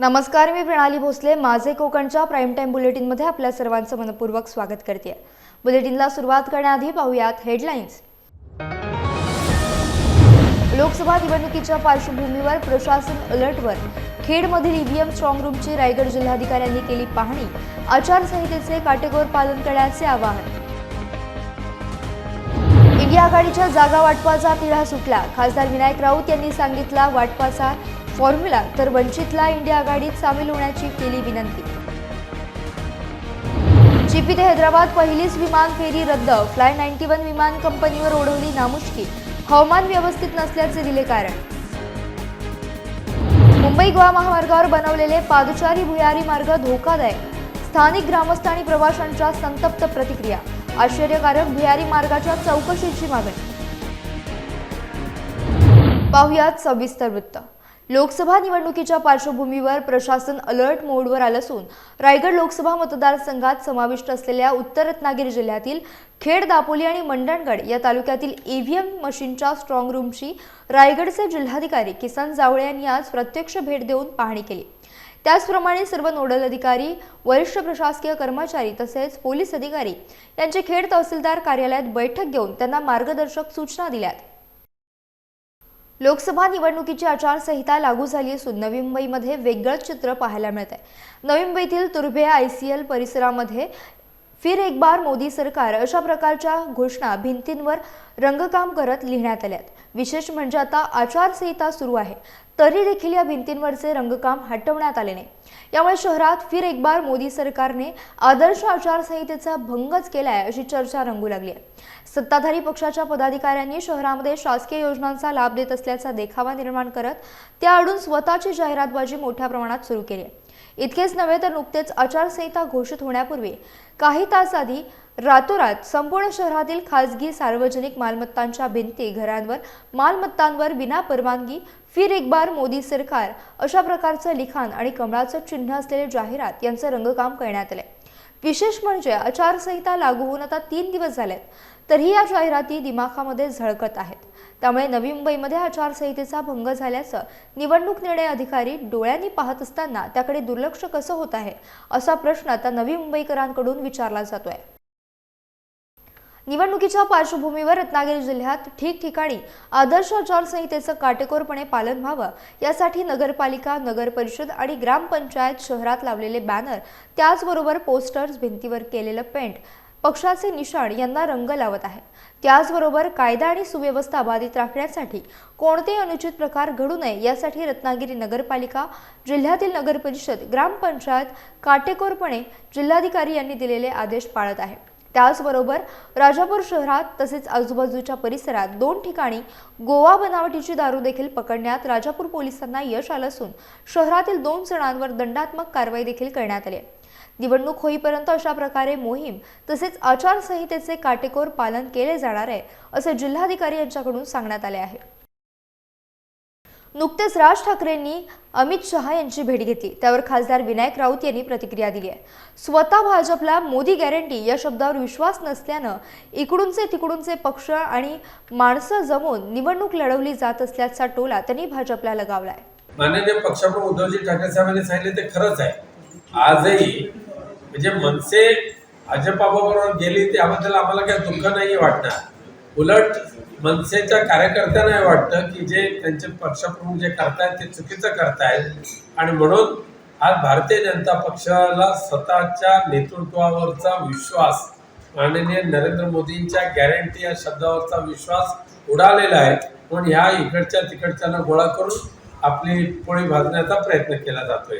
नमस्कार मी प्रणाली भोसले. माझे कोकणच्या प्राईम टाईम बुलेटिनमध्ये आपल्या सर्वांचं मनपूर्वक स्वागत करते. बुलेटिनला सुरुवात करण्याआधी पाहूयात हेडलाईन्स लोकसभा निवडणुकीच्या पार्श्वभूमीवर प्रशासन अलर्टवर. खेडमधील ईव्हीएम स्ट्रॉंग रूमची रायगड जिल्हाधिकाऱ्यांनी केली पाहणी. आचारसंहितेचे काटेकोर पालन करण्याचे आवाहन. इंडिया आघाडीच्या जागा वाटपाचा तिढा सुटला. खासदार विनायक राऊत यांनी सांगितला वाटपाचा फॉर्म्युला तर वंचितला इंडिया आघाडीत सामील होण्याची केली विनंती. चिपी ते हैदराबाद पहिलीच विमान फेरी रद्द. फ्लाय नाईन्टी वन विमान कंपनीवर ओढवली नामुष्की. हवामान व्यवस्थित नसल्याचे दिले कारण. मुंबई गोवा महामार्गावर बनवलेले पादचारी भुयारी मार्ग धोकादायक. स्थानिक ग्रामस्थ आणि प्रवाशांच्या संतप्त प्रतिक्रिया. आश्चर्यकारक भुयारी मार्गाच्या चौकशीची मागणी. पाहुयात सविस्तर वृत्त. लोकसभा निवडणुकीच्या पार्श्वभूमीवर प्रशासन अलर्ट मोडवर आलं असून रायगड लोकसभा मतदारसंघात समाविष्ट असलेल्या उत्तर रत्नागिरी जिल्ह्यातील खेड दापोली आणि मंडणगड या तालुक्यातील ईव्हीएम मशीनच्या स्ट्रॉंग रूमची रायगडचे जिल्हाधिकारी किसन जावळे यांनी आज प्रत्यक्ष भेट देऊन पाहणी केली. त्याचप्रमाणे सर्व नोडल अधिकारी वरिष्ठ प्रशासकीय कर्मचारी तसेच पोलीस अधिकारी यांचे खेड तहसीलदार कार्यालयात बैठक घेऊन त्यांना मार्गदर्शक सूचना दिल्यात. लोकसभा निवडणुकीची आचारसंहिता लागू झाली असून नवी मुंबईमध्ये वेगळंच चित्र पाहायला मिळत आहे नवी मुंबईतील तुर्भे आय सी एल परिसरामध्ये फिर एक बार मोदी सरकार अशा प्रकारच्या घोषणा भिंतींवर रंगकाम करत लिहिण्यात आल्यात. विशेष म्हणजे आता आचारसंहिता सुरू आहे. तरी देखील या भिंतींवरचे रंगकाम हटवण्यात आले नाही. यामुळे शहरात फिर एक बार मोदी सरकारने आदर्श आचारसंहितेचा भंगच केलाय अशी चर्चा रंगू लागली आहे. सत्ताधारी पक्षाच्या पदाधिकाऱ्यांनी शहरामध्ये शासकीय योजनांचा लाभ देत असल्याचा देखावा निर्माण करत त्या आडून स्वतःची जाहिरातबाजी मोठ्या प्रमाणात सुरू केली आहे. इतकेच नव्हे तर नुकतेच आचारसंहिता घोषित होण्यापूर्वी काही तास आधी रातोरात संपूर्ण शहरातील खासगी सार्वजनिक मालमत्तांच्या भिंती घरांवर मालमत्तांवर विना परवानगी फिर एक बार मोदी सरकार अशा प्रकारचं लिखाण आणि कमळाचं चिन्ह असलेले जाहिरात यांचं रंगकाम करण्यात आलंय. विशेष म्हणजे आचारसंहिता लागू होऊन आता तीन दिवस झालेत तरीही या जाहिराती दिमाखामध्ये झळकत आहेत. त्यामुळे नवी मुंबईमध्ये आचारसंहितेचा भंग झाल्याचं निवडणूक निर्णय अधिकारी डोळ्यांनी पाहत असताना त्याकडे दुर्लक्ष कसं होत आहे असा प्रश्न आता नवी मुंबईकरांकडून विचारला जातोय. निवडणुकीच्या पार्श्वभूमीवर रत्नागिरी जिल्ह्यात ठिकठिकाणी आदर्श आचारसंहितेचं काटेकोरपणे पालन व्हावं यासाठी नगरपालिका नगर परिषद आणि ग्रामपंचायत शहरात लावलेले बॅनर त्याचबरोबर पोस्टर्स भिंतीवर केलेलं पेंट पक्षाचे निशाण यांना रंग लावत आहे. त्याचबरोबर कायदा आणि सुव्यवस्था बाधित राखण्यासाठी कोणतेही अनुचित प्रकार घडू नये यासाठी रत्नागिरी नगरपालिका जिल्ह्यातील नगरपरिषद ग्रामपंचायत काटेकोरपणे जिल्हाधिकारी यांनी दिलेले आदेश पाळत आहे. त्याचबरोबर राजापूर शहरात तसेच आजूबाजूच्या परिसरात दोन ठिकाणी गोवा बनावटीची दारू देखील पकडण्यात राजापूर पोलिसांना यश आलं असून शहरातील दोन जणांवर दंडात्मक कारवाई देखील करण्यात आली आहे. निवडणूक होईपर्यंत अशा प्रकारे मोहीम तसेच आचारसंहितेचे काटेकोर पालन केले जाणार आहे असे जिल्हाधिकारी यांच्याकडून सांगण्यात आले आहे. नुकतेच राज ठाकरेंनी अमित शहा यांची भेट घेतली. त्यावर खासदार विनायक राऊत यांनी प्रतिक्रिया दिली आहे. स्वतः भाजपला मोदी गॅरंटी या शब्दावर विश्वास नसल्यानं इकडूनचे तिकडूनचे पक्ष आणि माणसं जमून निवडणूक लढवली जात असल्याचा टोला त्यांनी भाजपला लगावलाय. माननीय पक्षप्रमुख उद्धवजी ठाकरे साहेबांनी सांगितले ते खरंच आहे. आजही म्हणजे मनसे भाजपाबरोबर गेली त्याबद्दल आम्हाला काही दुःख नाही वाटणार. उलट मनसेच्या कार्यकर्त्यांना हे वाटतं की जे त्यांचे पक्षप्रमुख जे करतायत ते चुकीचं करतायत. आणि म्हणून आज भारतीय जनता पक्षाला स्वतःच्या नेतृत्वावरचा विश्वास माननीय नरेंद्र मोदींच्या गॅरंटी या शब्दावरचा विश्वास उडालेला आहे. म्हणून ह्या इकडच्या तिकडच्यांना गोळा करून आपली पोळी भाजण्याचा प्रयत्न केला जातोय.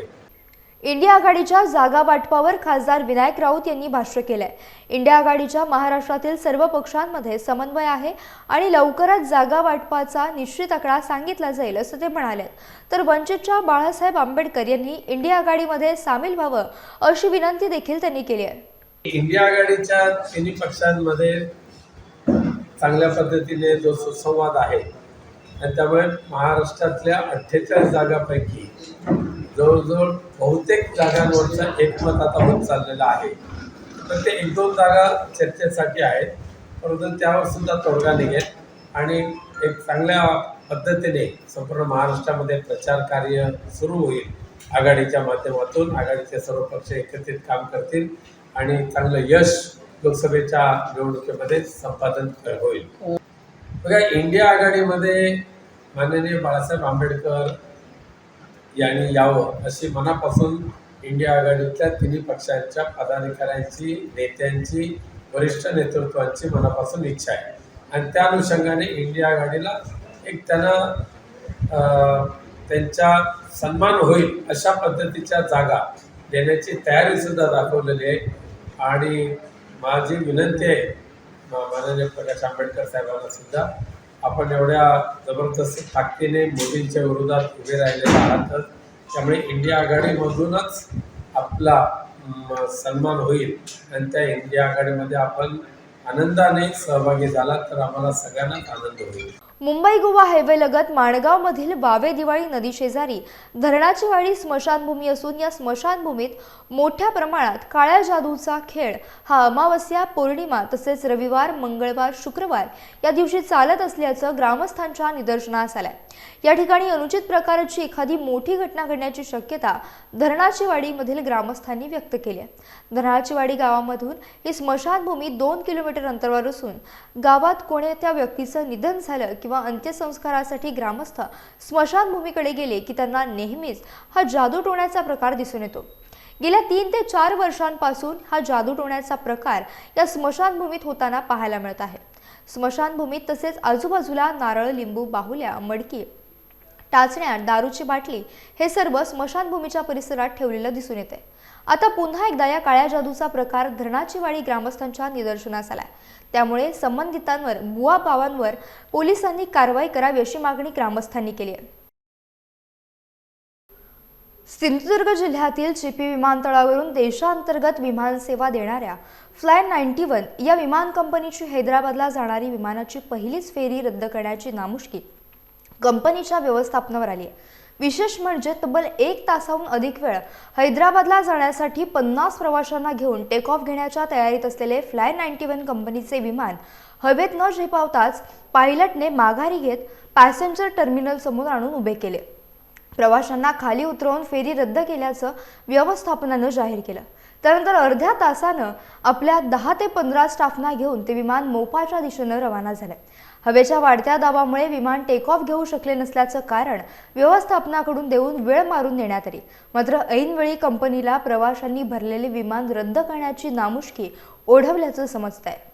इंडिया आघाडीच्या जागा वाटपावर खासदार विनायक राऊत यांनी भाष्य केलंय. इंडिया आघाडीच्या महाराष्ट्रातील सर्व पक्षांमध्ये समन्वय आहे आणि लवकरच जागा वाटपाचा निश्चित आकडा सांगितला जाईल असं ते म्हणाले. तर वंचितच्या बाळासाहेब आंबेडकर यांनी इंडिया आघाडीमध्ये सामील व्हावं अशी विनंती देखील त्यांनी केली आहे. इंडिया आघाडीच्या तिन्ही पक्षांमध्ये चांगल्या पद्धतीने जो सुसंवाद आहे आणि त्यामुळे महाराष्ट्रातल्या अठ्ठेचाळीस जागापैकी जवळजवळ बहुतेक जागांवरचं एकमत आता होत चाललेलं आहे. तर ते एक दोन जागा चर्चेसाठी आहेत. परंतु त्यावर सुद्धा तोडगा निघेल. आणि एक चांगल्या पद्धतीने संपूर्ण महाराष्ट्रामध्ये प्रचार कार्य सुरू होईल. आघाडीच्या माध्यमातून आघाडीचे सर्व पक्ष एकत्रित काम करतील आणि चांगलं यश लोकसभेच्या निवडणुकीमध्ये संपादन होईल. बघा इंडिया आघाडीमध्ये माननीय बाळासाहेब आंबेडकर यांनी यावं अशी मनापासून इंडिया आघाडीतल्या तिन्ही पक्षांच्या पदाधिकाऱ्यांची नेत्यांची वरिष्ठ नेतृत्वांची मनापासून इच्छा आहे. आणि त्या अनुषंगाने इंडिया आघाडीला एक त्यांना त्यांचा त्यांच्या सन्मान होईल अशा पद्धतीच्या जागा देण्याची तयारीसुद्धा दाखवलेली आहे. आणि माझी विनंती आहे मा- माननीय प्रकाश आंबेडकर साहेबांना सुद्धा आपण एवढ्या जबरदस्त ताकदीने मोदींच्या विरोधात उभे राहिलेले आहातच त्यामुळे इंडिया आघाडीमधूनच आपला सन्मान होईल. आणि त्या इंडिया आघाडीमध्ये आपण आनंदाने सहभागी झाला तर आम्हाला सगळ्यांनाच आनंद होईल. मुंबई गोवा हायवे लगत माणगावमधील वावे दिवाळी नदी शेजारी धरणाची वाडी स्मशानभूमी असून या स्मशानभूमीत मोठ्या प्रमाणात काळ्या जादूचा खेळ हा अमावस्या पौर्णिमा तसेच रविवार मंगळवार शुक्रवार या दिवशी चालत असल्याचं ग्रामस्थांच्या निदर्शनास आलंय. या ठिकाणी अनुचित प्रकारची एखादी मोठी घटना घडण्याची शक्यता धरणाची वाडीमधील ग्रामस्थांनी व्यक्त केली आहे. धरणाची वाडी गावामधून ही स्मशानभूमी दोन किलोमीटर अंतरावर असून गावात कोणत्या व्यक्तीचं निधन झालं किंवा किंवा अंत्यसंस्कारासाठी ग्रामस्थ स्मशानभूमीकडे गेले की त्यांना नेहमीच हा जादू टोण्याचा प्रकार दिसून येतो. गेल्या तीन ते चार वर्षांपासून हा जादू टोण्याचा प्रकार या स्मशानभूमीत होताना पाहायला मिळत आहे. स्मशानभूमीत तसेच आजूबाजूला नारळ लिंबू बाहुल्या मडकी टाचण्या दारूची बाटली हे सर्व स्मशानभूमीच्या परिसरात ठेवलेलं दिसून येते. आता पुन्हा एकदा या काळ्या जादूचा प्रकार धरणाची वाडी ग्रामस्थांच्या निदर्शनास आलाय. त्यामुळे संबंधितांवर बुवा भावांवर पोलिसांनी कारवाई करावी अशी मागणी ग्रामस्थांनी केली आहे. सिंधुदुर्ग जिल्ह्यातील चिपी विमानतळावरून देशांतर्गत विमानसेवा देणाऱ्या फ्लाय नाईन्टी वन या विमान कंपनीची हैदराबादला जाणारी विमानाची पहिलीच फेरी रद्द करण्याची नामुष्की कंपनीच्या व्यवस्थापनावर आली आहे. विशेष म्हणजे तब्बल एक तासाहून अधिक वेळ हैदराबादला जाण्यासाठी पन्नास प्रवाशांना घेऊन टेक ऑफ घेण्याच्या तयारीत असलेले फ्लाय नाईन्टी वन कंपनीचे विमान हवेत न झेपावताच पायलटने माघारी घेत पॅसेंजर टर्मिनल समोर आणून उभे केले. प्रवाशांना खाली उतरवून फेरी रद्द केल्याचं व्यवस्थापनानं जाहीर केलं. त्यानंतर अर्ध्या तासानं आपल्या दहा ते पंधरा स्टाफना घेऊन ते विमान मोपाच्या दिशेनं रवाना झालं. हवेच्या वाढत्या दाबामुळे विमान टेक ऑफ घेऊ शकले नसल्याचं कारण व्यवस्थापनाकडून देऊन वेळ मारून देण्यात आली. मात्र ऐनवेळी कंपनीला प्रवाशांनी भरलेले विमान रद्द करण्याची नामुष्की ओढवल्याचं समजत आहे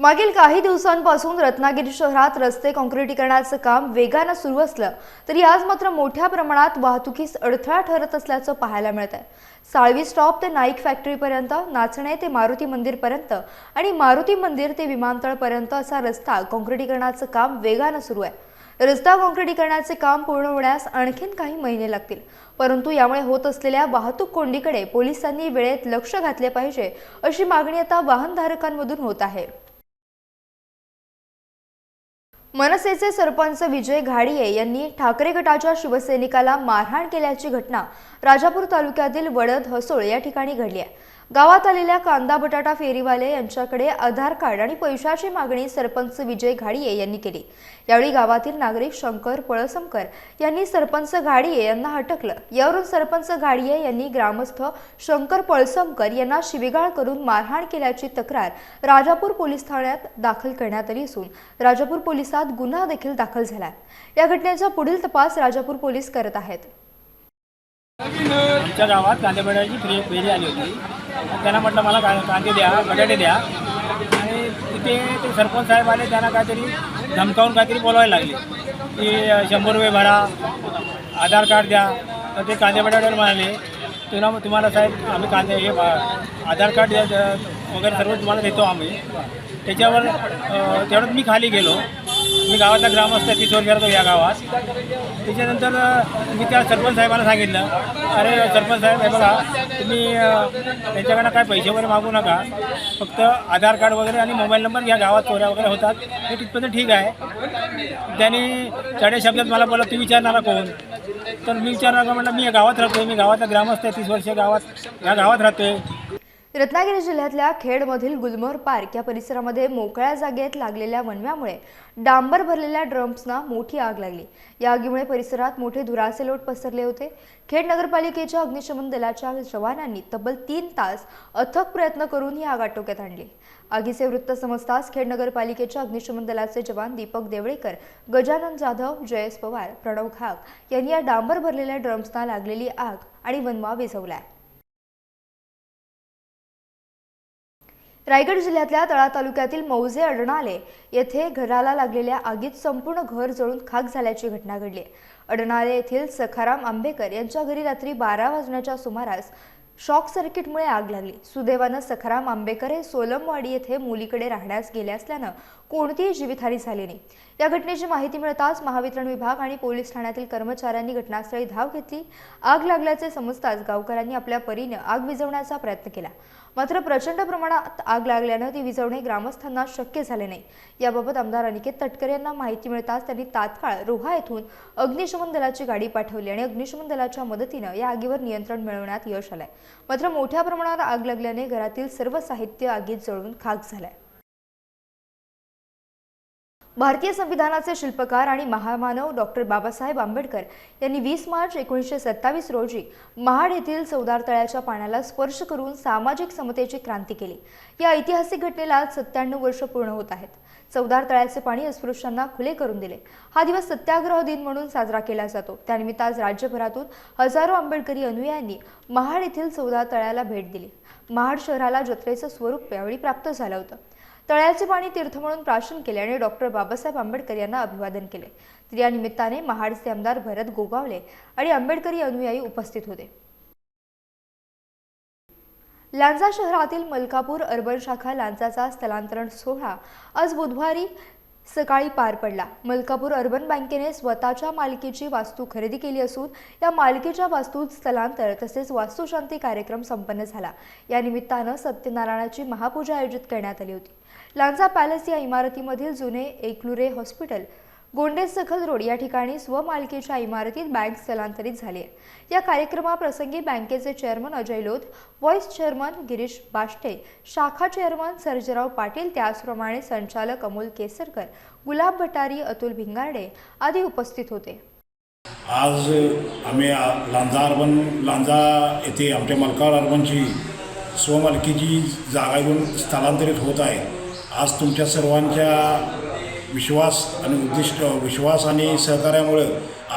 मागील काही दिवसांपासून रत्नागिरी शहरात रस्ते काँक्रिटीकरणाचं काम वेगानं सुरू असलं तरी आज मात्र मोठ्या प्रमाणात वाहतुकीस अडथळा ठरत असल्याचं पाहायला मिळत आहे साळवी स्टॉप ते नाईक फॅक्टरीपर्यंत नाचणे ते मारुती मंदिरपर्यंत आणि मारुती मंदिर ते विमानतळपर्यंत असा रस्ता काँक्रिटीकरणाचं काम वेगानं सुरू आहे. रस्ता काँक्रिटीकरणाचे काम पूर्ण होण्यास आणखीन काही महिने लागतील. परंतु यामुळे होत असलेल्या वाहतूक कोंडीकडे पोलिसांनी वेळेत लक्ष घातले पाहिजे अशी मागणी आता वाहनधारकांमधून होत आहे. मनसेचे सरपंच विजय घाडिये यांनी ठाकरे गटाच्या शिवसैनिकाला मारहाण केल्याची घटना राजापूर तालुक्यातील वडद हसोळ या ठिकाणी घडली आहे. गावात आलेल्या कांदा बटाटा फेरीवाले यांच्याकडे आधार कार्ड आणि पैशाची मागणी सरपंच विजय घाडिये यांनी केली. यावेळी गावातील नागरिक शंकर पळसमकर यांनी सरपंच घाडिये यांना हटकलं यावरून सरपंच घाडिये यांनी ग्रामस्थ शंकर पळसमकर यांना शिवीगाळ करून मारहाण केल्याची तक्रार राजापूर पोलीस ठाण्यात दाखल करण्यात आली असून राजापूर पोलिसात गुन्हा देखील दाखल झाला या घटनेचा पुढील तपास राजापूर पोलीस करत आहेत. आमच्या गावात कांदे फेरी आली होती. त्यांना म्हटलं मला का कांदे द्या बटाटे द्या. आणि तिथे ते सरपंच साहेब आले त्यांना काहीतरी धमकावून काहीतरी बोलवायला लागले की शंभर रुपये भरा आधार कार्ड द्या. तर ते कांदे बटाट्यावर म्हणाले तुला तुम्हाला साहेब आम्ही कांदे हे आधार कार्ड द्या वगैरे सर्व तुम्हाला देतो आम्ही. त्याच्यावर तेवढंच मी खाली गेलो. मी गावातला ग्रामस्थ आहे, तीस या गावात. त्याच्यानंतर मी त्या सरपंच साहेबांना सांगितलं अरे सरपंच साहेब हे बघा तुम्ही त्यांच्याकडनं काय पैसे वगैरे मागू नका. फक्त आधार कार्ड वगैरे आणि मोबाईल नंबर या गावात चोऱ्या वगैरे होतात. हे तिथपर्यंत ठीक आहे. त्यांनी चढ्या शब्दात मला बोला तू विचारणारा कोण? तर मी विचारणार का म्हटलं मी या गावात राहतोय मी गावातला ग्रामस्थ आहे तीस वर्ष गावात या गावात राहतोय. रत्नागिरी जिल्ह्यातल्या खेडमधील गुलमोहर पार्क या परिसरामध्ये मोकळ्या जागेत लागलेल्या वणव्यामुळे डांबर भरलेल्या ड्रम्सना मोठी आग लागली. या आगीमुळे परिसरात मोठे धुराचे लोट पसरले होते. खेड नगरपालिकेच्या अग्निशमन दलाच्या जवानांनी तब्बल तीन तास अथक प्रयत्न करून ही आग आटोक्यात आणली. आगीचे वृत्त समजताच खेड नगरपालिकेच्या अग्निशमन दलाचे जवान दीपक देवळेकर गजानन जाधव जयेश पवार प्रणव घाग यांनी या डांबर भरलेल्या ड्रम्सना लागलेली आग आणि वनवा आहे रायगड जिल्ह्यातल्या तळा तालुक्यातील मौजे अडणाले येथे घराला लागलेल्या आगीत संपूर्ण घर जळून खाक झाल्याची घटना घडली. अडणाले येथील सखाराम आंबेकर यांच्या घरी रात्री बारा वाजण्याच्या सुमारास शॉक सर्किटमुळे आग लागली. सुदैवानं सखाराम आंबेकर हे सोलमवाडी येथे मुलीकडे राहण्यास गेले असल्यानं कोणतीही जीवितहानी झाली नाही. या घटनेची माहिती मिळताच महावितरण विभाग आणि पोलीस ठाण्यातील कर्मचाऱ्यांनी घटनास्थळी धाव घेतली. आग लागल्याचे समजताच गावकऱ्यांनी आपल्या परीने आग विझवण्याचा प्रयत्न केला. मात्र प्रचंड प्रमाणात आग लागल्यानं ती विझवणे ग्रामस्थांना शक्य झाले नाही. याबाबत आमदार अनिकेत तटकरे यांना माहिती मिळताच त्यांनी तात्काळ रोहा येथून अग्निशमन दलाची गाडी पाठवली आणि अग्निशमन दलाच्या मदतीनं या आगीवर नियंत्रण मिळवण्यात यश आलंय. मात्र मोठ्या प्रमाणावर आग लागल्याने घरातील सर्व साहित्य आगीत जळून खाक झालंय. भारतीय संविधानाचे शिल्पकार आणि महामानव डॉक्टर बाबासाहेब आंबेडकर यांनी वीस मार्च एकोणीसशे सत्तावीस रोजी महाड येथील चौदार तळ्याच्या पाण्याला स्पर्श करून सामाजिक समतेची क्रांती केली. या ऐतिहासिक घटनेला आज सत्त्याण्णव वर्ष पूर्ण होत आहेत. चौदार तळ्याचे पाणी अस्पृश्यांना खुले करून दिले. हा दिवस सत्याग्रह दिन म्हणून साजरा केला जातो. त्यानिमित्त आज राज्यभरातून हजारो आंबेडकरी अनुयायांनी महाड येथील चौदार तळ्याला भेट दिली. महाड शहराला जत्रेचं स्वरूप यावेळी प्राप्त झालं होतं. तळ्याचे पाणी तीर्थ म्हणून प्राशन केले आणि डॉक्टर बाबासाहेब आंबेडकर यांना अभिवादन केले. तर या निमित्ताने महाडचे आमदार भरत गोगावले आणि आंबेडकरी अनुयायी उपस्थित होते. लांजा शहरातील मलकापूर अर्बन शाखा लांजाचा स्थलांतरण सोहळा आज बुधवारी सकाळी पार पडला. मलकापूर अर्बन बँकेने स्वतःच्या मालकीची वास्तू खरेदी केली असून या मालकीच्या वास्तूत स्थलांतर तसेच वास्तुशांती कार्यक्रम संपन्न झाला. या निमित्तानं सत्यनारायणाची महापूजा आयोजित करण्यात आली होती. लांजा पॅलेस या इमारतीमधील जुने एकलुरे हॉस्पिटल गोंडे सखल रोड या ठिकाणी स्वमालकीच्या इमारतीत बँक स्थलांतरित झाली आहे. या कार्यक्रमाप्रसंगी बँकेचे chairman Ajay Lodh vice chairman Girish Bashte शाखा चेअरमन सर्जराव पाटील त्याचप्रमाणे संचालक अमोल केसरकर गुलाब भटारी अतुल भिंगारडे आदी उपस्थित होते. आज आम्ही लांजा अर्बन लांजा येथे आमच्या मलकावर अर्बनची स्वमालकीची जागा घेऊन स्थलांतरित होत आहे. आज तुमच्या सर्वांच्या विश्वास आणि उद्दिष्ट विश्वास आणि सहकार्यामुळं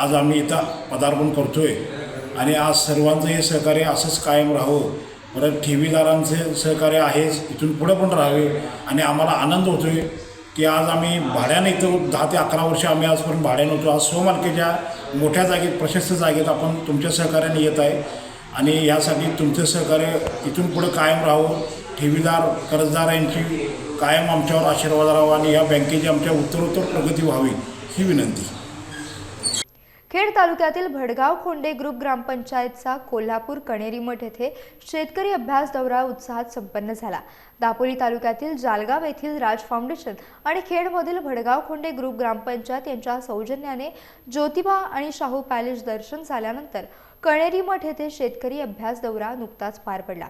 आज आम्ही इथं पदार्पण करतो आहे आणि आज सर्वांचं हे सहकार्य असंच कायम राहावं परत ठेवीदारांचं सहकार्य आहेच इथून पुढं पण राहावे. आणि आम्हाला आनंद होतो आहे की आज आम्ही भाड्याने इथं दहा ते अकरा वर्ष आम्ही आजपर्यंत भाड्याने होतो. आज स्वमालकीच्या मोठ्या जागेत प्रशस्त जागेत आपण तुमच्या सहकार्याने येत आहे. आणि यासाठी तुमचं सहकार्य इथून पुढं कायम राहावं ठेवीदार कर्जदारांची कायम आमच्यावर आशीर्वाद राहावा आणि या बँकेची आमच्या उत्तरोत्तर प्रगती व्हावी ही विनंती. खेड तालुक्यातील भडगाव खोंडे ग्रुप ग्रामपंचायतचा कोल्हापूर कणेरी मठ येथे शेतकरी अभ्यास दौरा उत्साहात संपन्न झाला. दापोली तालुक्यातील जालगाव येथील राज फाउंडेशन आणि खेडमधील भडगाव खोंडे ग्रुप ग्रामपंचायत यांच्या सौजन्याने ज्योतिबा आणि शाहू पॅलेस दर्शन झाल्यानंतर कणेरी मठ येथे शेतकरी अभ्यास दौरा नुकताच पार पडला.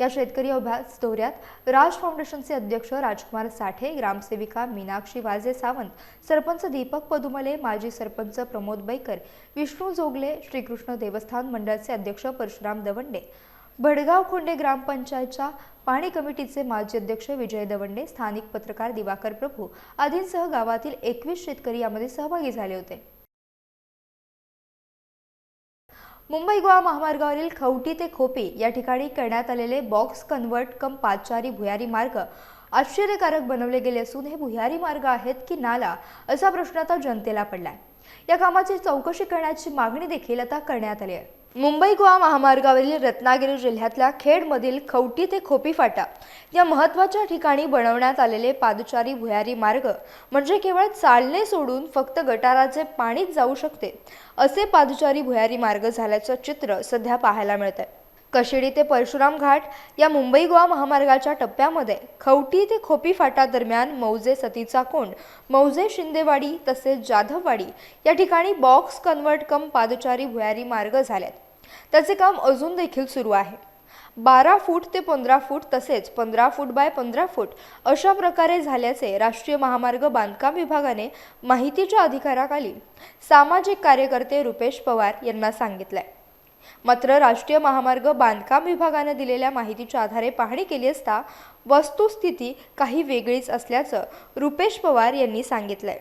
या शेतकरी अभ्यास दौऱ्यात राज फाउंडेशनचे अध्यक्ष राजकुमार साठे ग्रामसेविका मीनाक्षी वाजे सावंत सरपंच दीपक पदुमले माजी सरपंच प्रमोद बैकर विष्णू जोगले श्रीकृष्ण देवस्थान मंडळाचे अध्यक्ष परशुराम दवंडे. भडगाव खोंडे ग्रामपंचायतच्या पाणी कमिटीचे माजी अध्यक्ष विजय दवंडे स्थानिक पत्रकार दिवाकर प्रभू आदींसह गावातील एकवीस शेतकरी यामध्ये सहभागी झाले होते. मुंबई गोवा महामार्गावरील खवटी ते खोपी या ठिकाणी करण्यात आलेले बॉक्स कन्व्हर्ट कम पादचारी भुयारी मार्ग आश्चर्यकारक बनवले गेले असून हे भुयारी मार्ग आहेत की नाला असा प्रश्न आता जनतेला पडलाय. या कामाची चौकशी करण्याची मागणी देखील आता करण्यात आली आहे. मुंबई गोवा महामार्गावरील रत्नागिरी जिल्ह्यातल्या खेडमधील खवटी ते खोपी फाटा या महत्त्वाच्या ठिकाणी बनवण्यात आलेले पादचारी भुयारी मार्ग म्हणजे केवळ चालणे सोडून फक्त गटाराचे पाणीच जाऊ शकते असे पादचारी भुयारी मार्ग झाल्याचं चित्र सध्या पाहायला मिळतंय. कशिडी ते परशुराम घाट या मुंबई गोवा महामार्गाच्या टप्प्यामध्ये खवटी ते खोपी फाटा दरम्यान मौजे सतीचा कोंड मौजे शिंदेवाडी तसेच जाधववाडी या ठिकाणी बॉक्स कन्वर्ट कम पादचारी भुयारी मार्ग झाल्यात त्याचे काम अजून देखील सुरू आहे. बारा फूट ते पंधरा फूट तसेच पंधरा फूट बाय पंधरा फूट अशा प्रकारे झाल्याचे राष्ट्रीय महामार्ग बांधकाम विभागाने माहितीच्या अधिकाराखाली सामाजिक कार्यकर्ते रुपेश पवार यांना सांगितलंय. मात्र राष्ट्रीय महामार्ग बांधकाम विभागाने दिलेल्या माहितीच्या आधारे पाहणी केली असता वस्तुस्थिती काही वेगळीच असल्याचं रुपेश पवार यांनी सांगितलंय.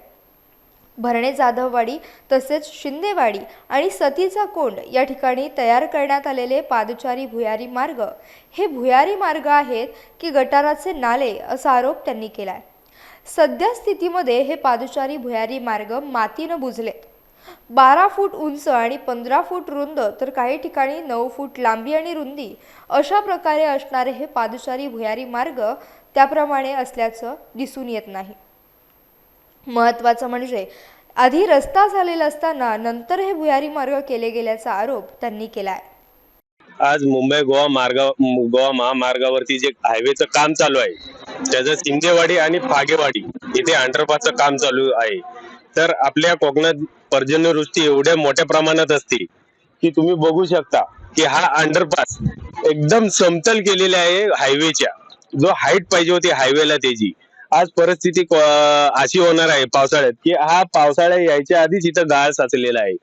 भरणे जाधववाडी तसेच शिंदेवाडी आणि सतीचा कोंड या ठिकाणी तयार करण्यात आलेले पादचारी भुयारी मार्ग हे भुयारी मार्ग आहेत की गटाराचे नाले असा आरोप त्यांनी केलाय. सध्या स्थितीमध्ये हे पादचारी भुयारी मार्ग मातीनं बुजलेत. बारा फूट उंच आणि पंधरा फूट रुंद तर काही ठिकाणी नऊ फूट लांबी आणि रुंदी अशा प्रकारे असणारे हे पादचारी भुयारी मार्ग त्याप्रमाणे असल्याचं दिसून येत नाही. महत्त्वाचं म्हणजे आधी रस्ता झालेला असताना नंतर हे भुयारी मार्ग केले गेल्याचा आरोप त्यांनी केला आहे आज मुंबई गोवा मार्ग गोवा महामार्गावरती जे हायवेचं काम चालू आहे त्याचं शिंदेवाडी आणि फागेवाडी इथे अंडरपासचं काम चालू आहे. तर आपल्या कोकणात पर्जन्यवृष्टी एवढ्या मोठ्या प्रमाणात असते की तुम्ही बघू शकता की हा अंडरपास एकदम समतल केलेला आहे हायवेच्या जो हाईट पाहिजे होती हायवेला त्याची. आज परिस्थिती अशी होणार आहे पावसाळ्यात की हा पावसाळ्या यायच्या आधीच इथं गाळ साचलेला आहे.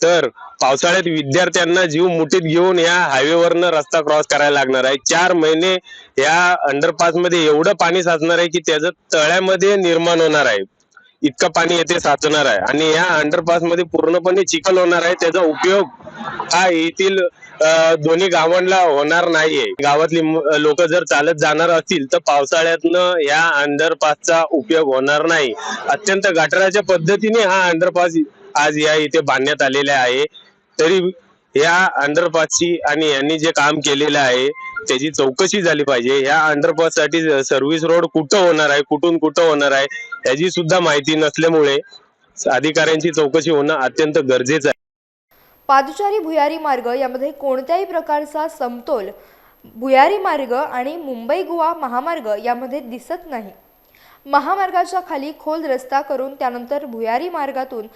तर पावसाळ्यात विद्यार्थ्यांना जीव मुठीत घेऊन या हायवेवरनं रस्ता क्रॉस करायला लागणार आहे. चार महिने या अंडरपासमध्ये एवढं पाणी साचणार आहे की त्याचं तळ्यामध्ये निर्माण होणार आहे. इतकं पाणी येथे साचणार आहे. आणि या अंडरपासमध्ये पूर्णपणे चिखल होणार आहे. त्याचा उपयोग हा येथील दोन्ही गावांना होणार नाहीये. गावातली लोक जर चालत जाणार असतील तर पावसाळ्यातनं या अंडरपासचा उपयोग होणार नाही. अत्यंत गटाराच्या पद्धतीने हा अंडरपास आज या इथे बांधण्यात आलेला आहे. तरी या अंडरपासची आणि यांनी जे काम केलेलं आहे त्याची चौकशी झाली पाहिजे. या अंडरपाससाठी सर्व्हिस रोड कुठं होणार आहे कुठून कुठं होणार आहे याची सुद्धा माहिती नसल्यामुळे अधिकाऱ्यांची चौकशी होणं अत्यंत गरजेचं आहे. पादुचारी भुयारी मार्ग यामध्ये कोणत्याही प्रकारचा समतोल भुयारी मार्ग आणि मुंबई गोवा महामार्ग यामध्ये दिसत नाही. महामार्गाच्या खाली खोल रस्ता करून त्यानंतर भुयारी मार्गातून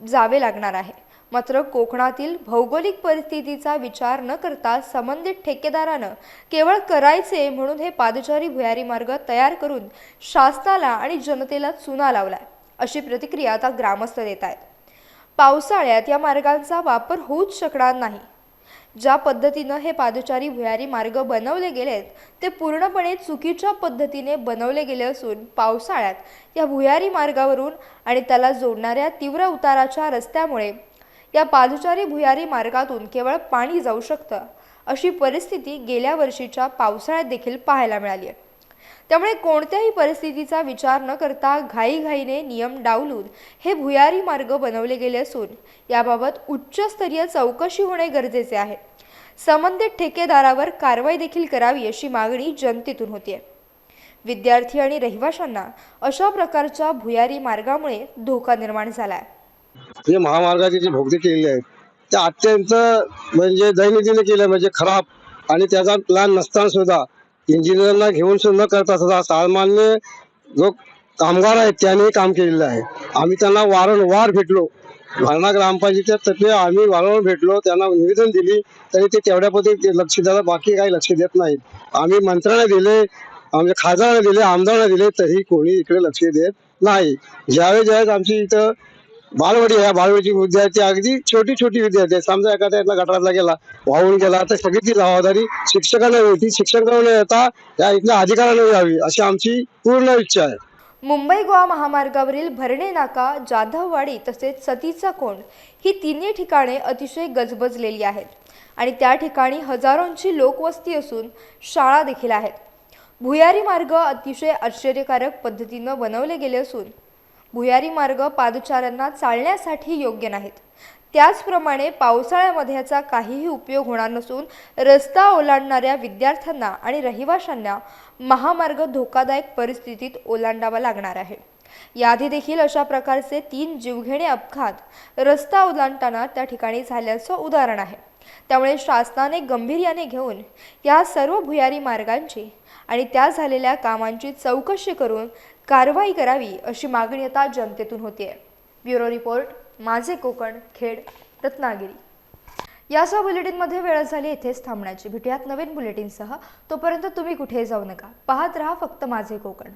जावे लागणार आहे. मात्र कोकणातील भौगोलिक परिस्थितीचा विचार न करता संबंधित ठेकेदारानं केवळ करायचे म्हणून हे पादचारी भुयारी मार्ग तयार करून शासनाला आणि जनतेला चुना लावलाय अशी प्रतिक्रिया आता ग्रामस्थ देत आहेत. पावसाळ्यात या मार्गांचा वापर होऊच शकणार नाही. ज्या पद्धतीनं हे पादचारी भुयारी मार्ग बनवले गेलेत ते पूर्णपणे चुकीच्या पद्धतीने बनवले गेले असून पावसाळ्यात या भुयारी मार्गावरून आणि त्याला जोडणाऱ्या तीव्र उताराच्या रस्त्यामुळे या पादचारी भुयारी मार्गातून केवळ पाणी जाऊ शकतं अशी परिस्थिती गेल्या वर्षीच्या पावसाळ्यात देखील पाहायला मिळाली आहे. त्यामुळे कोणत्याही परिस्थितीचा विचार न करता घाईघाईने नियम डावलून हे भुयारी मार्ग बनवले गेले असून याबाबत उच्चस्तरीय चौकशी होणे गरजेचे आहे. संबंधित ठेकेदारावर कारवाई देखील करावी अशी मागणी जनतेतून होतीये. विद्यार्थी आणि रहिवाशांना अशा प्रकारच्या भुयारी मार्गामुळे धोका निर्माण झाला आहे जे महामार्गाचे जे भोगते केलेले आहेत ते अत्यंत म्हणजे दैनंदिन केले म्हणजे खराब आणि त्याचा प्लॅन नसताना सुद्धा इंजिनियरला घेऊन सुद्धा न करता सुद्धा सामान्य जो कामगार आहेत त्याने काम केलेलं आहे. आम्ही त्यांना वारंवार भेटलो. भारणा ग्रामपंचायतीच्या तर्फे आम्ही वारंवार भेटलो त्यांना निवेदन दिली तरी ते तेवढ्या लक्ष द्यायला बाकी काही लक्ष देत नाहीत. आम्ही मंत्र्यांना दिले आमच्या खासदारांना दिले आमदारांना दिले तरी कोणी इकडे लक्ष देत नाही. ज्यावेळेस ज्यावेळेस आमची इथं बालवाडी आहे. बालवाडीची विद्यार्थी अगदी छोटी छोटी विद्यार्थी समजा एखाद्या यातला गटारातला गेला वाहून गेला तर सगळी ती जबाबदारी शिक्षकांना होती शिक्षकांना येता या इथल्या अधिकाऱ्यांना यावी अशी आमची पूर्ण इच्छा आहे. मुंबई गोवा महामार्गावरील भरणे नाका जाधववाडी तसेच सतीचा कोंड ही तिन्ही ठिकाणे अतिशय गजबजलेली आहेत. आणि त्या ठिकाणी हजारोंची लोकवस्ती असून शाळा देखील आहेत. भुयारी मार्ग अतिशय आश्चर्यकारक पद्धतीनं बनवले गेले असून भुयारी मार्ग पादचाऱ्यांना चालण्यासाठी योग्य नाहीत. त्याचप्रमाणे पावसाळ्यामध्ये याचा काहीही उपयोग होणार नसून रस्ता ओलांडणाऱ्या विद्यार्थ्यांना आणि रहिवाशांना महामार्ग धोकादायक परिस्थितीत ओलांडावा लागणार आहे. याआधी देखील अशा प्रकारचे तीन जीवघेणे अपघात रस्ता ओलांडताना त्या ठिकाणी झाल्याचं उदाहरण आहे. त्यामुळे शासनाने गंभीर्याने घेऊन या सर्व भुयारी मार्गांची आणि त्या झालेल्या कामांची चौकशी करून कारवाई करावी अशी मागणी आता जनतेतून आहे ब्युरो रिपोर्ट माझे कोकण खेड रत्नागिरी. यासह बुलेटिनमध्ये वेळ झाली इथेच थांबण्याची. भेटूयात नवीन बुलेटिनसह. तोपर्यंत तुम्ही कुठेही जाऊ नका. पाहत रहा फक्त माझे कोकण.